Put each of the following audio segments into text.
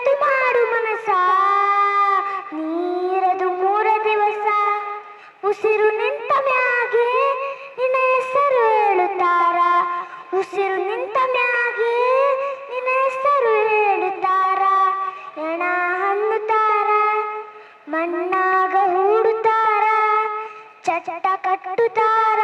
ಗೊತ್ತು ಮಾಡು ಮನಸ. ನೀರದು ಮೂರ ದಿವಸ. ಉಸಿರು ನಿಂತ ಮ್ಯಾಗೆ ನಿನ್ನ ಹೆಸರು ಹೇಳುತ್ತಾರ. ಉಸಿರು ನಿಂತ ಮ್ಯಾಗೆ ನಿನ್ನ ಹೆಸರು ಹೇಳುತ್ತಾರ. ಎಣ ಹಣ್ಣುತ್ತಾರ, ಮಣ್ಣಾಗ ಹೂಡುತ್ತಾರ. ಚಟ ಕಟ್ಟುತ್ತಾರ.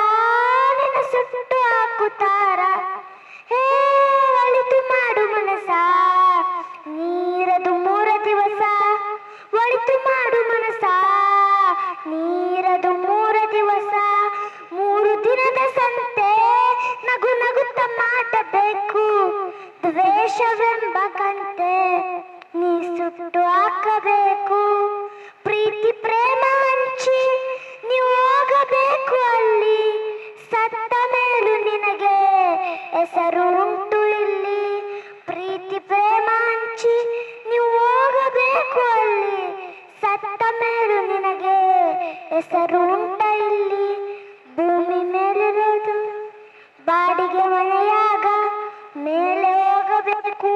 ಒಳಿತು ಮಾಡು ಮನಸ ನೀರದು ಮೂರ ದಿವಸ, ಮೂರು ದಿನದ ಸಂತೆ. ನಗು ನಗುತ್ತ ಮಾಡಬೇಕು ದ್ವೇಷವೆಂಬ ಕಂತೆ. ನೀ ಸುಟ್ಟು ಹಾಕಬೇಕು. ಹೆಸರುಂಟ ಇಲ್ಲಿ ಭೂಮಿ ಮೇಲಿರೋದು ಬಾಡಿಗೆ ಮನೆಯಾಗ ಮೇಲೆ ಹೋಗಬೇಕು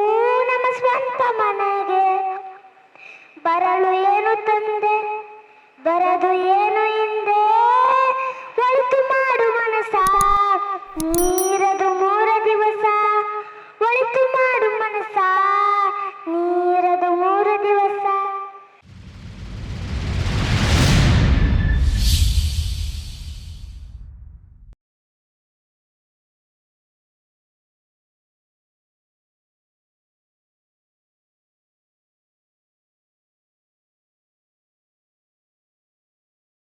ನಮ್ಮ ಸ್ವಂತ ಮನೆಗೆ. ಬರಲು ಏನು ತಂದೆ? ಬರದು ಏನು ಹಿಂದೆ